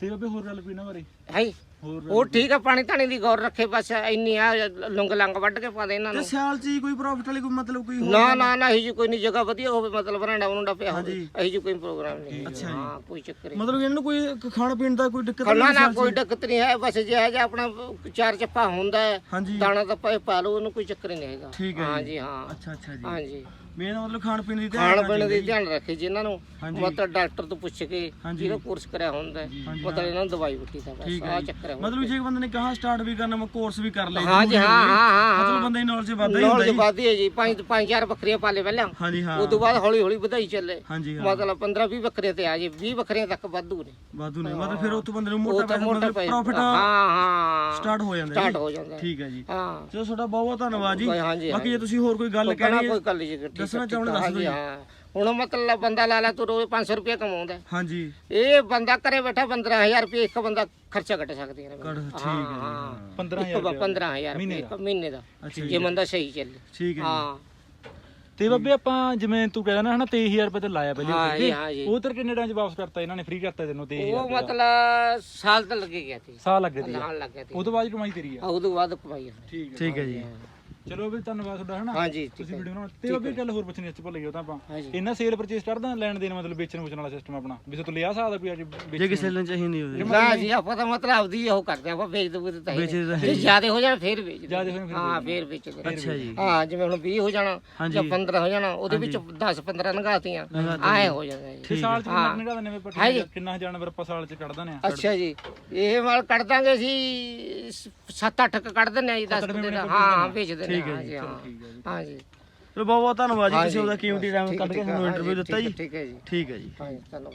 ਤੇ ਬਾਬੇ ਹੋਰ ਗੱਲ ਕੋਈ ਨਾ ਬਾਰੇ?
ਹੈ ਉਹ ਠੀਕ ਆ ਪਾਣੀ ਧਾਣੀ ਦੀ ਗੌਰ ਰੱਖੇ ਬਸ ਇੰਨੀ ਆ ਲੰਗ ਲੰਗ ਵੱਢ ਕੇ ਪਾ ਦੇ ਇਹਨਾਂ
ਤੇ
ਨੂੰ।
ਸਿਆਲ ਚ ਹੀ ਕੋਈ ਪ੍ਰੋਫਿਟ ਵਾਲੀ ਕੋਈ ਮਤਲਬ ਕੋਈ ਹੋਰ
ਨਾ ਨਾ ਨਾ ਇਹ ਜੀ ਕੋਈ ਨਹੀਂ ਜਗ੍ਹਾ ਵਧੀਆ ਹੋਵੇ ਮਤਲਬ ਰੰਡਾ ਉਹਨਾਂ ਪਿਆ ਹੋਵੇ।
ਹਾਂਜੀ।
ਇਹ ਜੀ ਕੋਈ ਪ੍ਰੋਗਰਾਮ ਨਹੀਂ। ਹਾਂ ਕੋਈ ਚੱਕਰ ਨਹੀਂ
ਮਤਲਬ ਇਹਨਾਂ ਨੂੰ ਕੋਈ ਖਾਣ ਪੀਣ ਦਾ ਕੋਈ ਦਿੱਕਤ
ਨਾ ਨਾ ਕੋਈ ਦਿੱਕਤ ਨਹੀਂ ਹੈ ਬਸ ਜੇ ਹੈ ਜੇ ਆਪਣਾ ਚਾਰ ਚੱਪਾ ਹੁੰਦਾ ਹੈ
ਹਾਂਜੀ।
ਦਾਣਾ ਤਾਂ ਪਾ ਪਾ ਲਓ ਉਹਨੂੰ ਕੋਈ ਚੱਕਰ ਨਹੀਂ ਹੈਗਾ।
ਠੀਕ ਹੈ
ਜੀ ਹਾਂ।
ਅੱਛਾ ਅੱਛਾ ਜੀ।
ਹਾਂ ਜੀ।
ਮੇਨ ਮਤਲਬ ਖਾਣ ਪੀਣ ਦੀ ਧਿਆਨ
ਖਾਣ ਪੀਣ ਦੀ ਧਿਆਨ ਰੱਖੇ ਜੀ ਇਹਨਾਂ ਨੂੰ। ਮਤਲਬ ਡਾਕਟਰ ਤੋਂ ਪੁੱਛ ਕੇ। ਜਿਹਦਾ ਕੋਰਸ ਕਰਿਆ ਹੁੰਦਾ ਮਤਲਬ ਇਹਨਾਂ ਨੂੰ ਦਵਾਈ ਬੁੱਟੀ ਦਾ ਬਸ ਆ। ਚੱਕਰ ਹੈ
ਮਤਲਬ ਜੇ ਬੰਦੇ ਨੇ ਕਹਾ ਸਟਾਰਟ ਵੀ ਕਰਨਾ ਮੈਂ ਕੋਰਸ ਵੀ ਕਰ ਲਈ
ਹਾਂ ਜੀ ਹਾਂ ਹਾਂ ਹਾਂ।
ਮਤਲਬ ਬੰਦੇ ਦੀ ਨੌਲੇਜ ਵੱਧਦਾ ਹੀ ਹੁੰਦਾ ਜੀ।
ਵਧਦੀ ਹੈ ਜੀ ਪੰਜ ਪੰਜ ਚਾਰ ਬੱਕਰੀਆਂ ਪਾਲੇ ਪਹਿਲਾਂ।
ਹਾਂਜੀ ਹਾਂ।
ਉਸ ਤੋਂ ਬਾਅਦ ਹੌਲੀ ਹੌਲੀ ਵਧਾਈ ਚੱਲੇ। ਮਤਲਬ 15 20 ਬੱਕਰੇ ਤੇ ਆ ਜੀ 20 ਬੱਕਰੀਆਂ ਤੱਕ ਵਾਧੂ ਨੇ।
ਵਾਧੂ ਨੇ। ਮਤਲਬ ਫਿਰ ਉੱਥੋਂ ਬੰਦੇ ਨੂੰ ਮੋਟਾ ਪੈਸਾ ਪ੍ਰੋਫਿਟ
ਹਾਂ ਹਾਂ।
ਸਟਾਰਟ ਹੋ ਜਾਂਦਾ
ਸਟਾਰਟ ਹੋ ਜਾਂਦਾ।
ਠੀਕ ਹੈ ਜੀ।
ਹਾਂ।
ਚਲੋ ਤੁਹਾਡਾ ਬਹੁਤ ਬਹੁਤ ਧੰਨਵਾਦ ਜੀ। ਬਾਕੀ ਜੇ ਤੁਸੀਂ ਹੋਰ ਕੋਈ ਗੱਲ
ਕਹਿਣਾ
ਹੈ
ਕੋਈ ਗੱਲ ਜੀ
ਦੱਸਣਾ ਚਾਹੁੰਦੇ ਦੱਸ ਦਿਓ
ਹਾਂ। ਹੁਣ ਮਤਲਬ ਬੰਦਾ ਲਾ ਲਾ ਤੂੰ ਰੋਜ਼ 500 ਰੁਪਏ ਕਮਾਉਂਦਾ। ਹੈ।
ਹਾਂਜੀ।
ਇਹ ਬੰਦਾ ਘਰੇ ਬੈਠਾ 15000 ਰੁਪਏ ਇੱਕ ਬੰਦਾ ਖਰਚਾ ਕੱਢ ਸਕਦੀ ਹੈ
ਕੱਢ ਠੀਕ
ਹਾਂ
ਹੈ।
ਹਾਂ।
15000
ਇੱਕ 15000 ਰੁਪਏ ਇੱਕ ਮਹੀਨੇ ਦਾ।
ਅੱਛਾ
ਜੇ। ਬੰਦਾ ਸਹੀ ਚੱਲੇ।
ਠੀਕ ਹੈ
ਹਾਂ।
ਤੇ ਬਾਬੇ ਆਪਾਂ ਜਿਵੇਂ ਤੂੰ ਕਹਿੰਦਾ ਨਾ ਹਨਾ 23000 ਰੁਪਏ ਤੇ ਲਾਇਆ ਪਹਿਲੇ
ਹਾਂ ਜੀ ਹਾਂ ਜੀ
ਉਹ ਤੇਰੇ ਕਿੰਨੇ ਟਾਈਮ ਚ ਵਾਪਸ ਕਰਤਾ ਇਹਨਾਂ ਨੇ? ਫ੍ਰੀ ਕਰਤਾ ਤੈਨੂੰ 23000
ਉਹ ਮਤਲਬ ਸਾਲ ਤਾਂ ਲੱਗੇ ਗਿਆ ਸੀ।
ਸਾਲ ਲੱਗੇ ਦੀ
ਨਾਲ ਲੱਗ ਗਿਆ ਸੀ।
ਉਹ ਤੋਂ ਬਾਅਦ ਕਮਾਈ ਤੇਰੀ ਆ?
ਉਹ ਤੋਂ ਬਾਅਦ ਕਮਾਈ ਹੈ
ਠੀਕ
ਠੀਕ ਹੈ। ਜੀ
ਚਲੋ ਵੀ ਧੰਨਵਾਦ ਤੁਹਾਡਾ ਹਨਾ?
ਹਾਂ ਜੀ ਠੀਕ
ਤੁਸੀਂ
ਹੈ
ਵੀਡੀਓ ਬਣਾਉਣ ਤੇ ਬਾਬੇ ਗੱਲ ਹੋਰ ਪੁੱਛਣੀ ਸੀ ਭੁੱਲ ਗਏ ਉਹ ਤਾਂ ਆਪਾਂ।
ਹਾਂਜੀ।
ਇਹਨਾਂ ਸੇਲ ਪਰਚੇਸ ਕਰਦਾ ਲੈਣ ਦੇਣ ਮਤਲਬ ਵੇਚਣ ਵੁਚਣ ਵਾਲਾ ਸਿਸਟਮ ਆਪਣਾ। ਵੀ ਤੂੰ ਲਿਆ ਸਕਦਾ ਕੋਈ ਅੱਜ
ਜੇ ਕਿਸੇ ਲੈਣ ਚਾਹੀਦੀ ਹੋਵੇ।
ਨਾ ਜੀ ਆਪਾਂ ਤਾਂ ਮਤਲਬ ਆਪਦੀ ਉਹ ਕਰਦੇ ਆਪਾਂ ਵੇਚ ਦੂਗੇ ਤਾਂ
ਵੇਚ ਤਾਂ
ਜੇ ਜ਼ਿਆਦਾ ਹੋ ਜਾਣ ਫੇਰ ਵੇਚ
ਜ਼ਿਆਦੇ ਹੋਏ ਫਿਰ
ਹਾਂ ਫੇਰ ਵੇਚ ਦੇ
ਅੱਛਾ ਜੀ।
ਹਾਂ ਜਿਵੇਂ ਹੁਣ 20 ਹੋ ਜਾਣਾ
ਹਾਂਜੀ।
ਜਾਂ 15 ਹੋ ਜਾਣਾ ਉਹਦੇ ਵਿੱਚ 10 15 ਨਗਾਤੀਆਂ ਆਏ ਹੋ ਜਾਂਦਾ ਜੀ।
ਤੇ ਸਾਲ ਚ ਕਿੰਨਾ ਨਿਕਲਦਾ ਨੇ
ਹਾਂਜੀ।
ਪੱਟੀ ਕਿੰਨਾ ਜਾਨਵਰ ਆਪਾਂ ਸਾਲ ਚ ਕੱਢ ਦਿੰਦੇ ਆ?
ਅੱਛਾ ਜੀ। ਇਹ ਮਾਲ ਕੱਢ ਦਾਂਗੇ ਜੀ 7-8 ਕ ਕੱਢ ਦਿੰਨੇ ਆ ਜੀ 10 ਬੰਦੇ ਦਾ ਹਾਂ ਵੇਚ ਦਿੰਨੇ ਆ ਹਾਂ ਜੀ ਹਾਂ। ਹਾਂ ਜੀ।
ਚਲੋ ਬਹੁਤ ਬਹੁਤ ਧੰਨਵਾਦ ਜੀ ਤੁਸੀਂ ਉਹਦਾ ਕੀਮਤੀ ਟਾਈਮ ਕੱਢ ਕੇ ਸਾਨੂੰ ਇੰਟਰਵਿਊ ਦਿੱਤਾ ਜੀ
ਠੀਕ ਹੈ ਜੀ।
ਠੀਕ ਹੈ ਜੀ।
ਹਾਂ ਜੀ ਧੰਨਵਾਦ।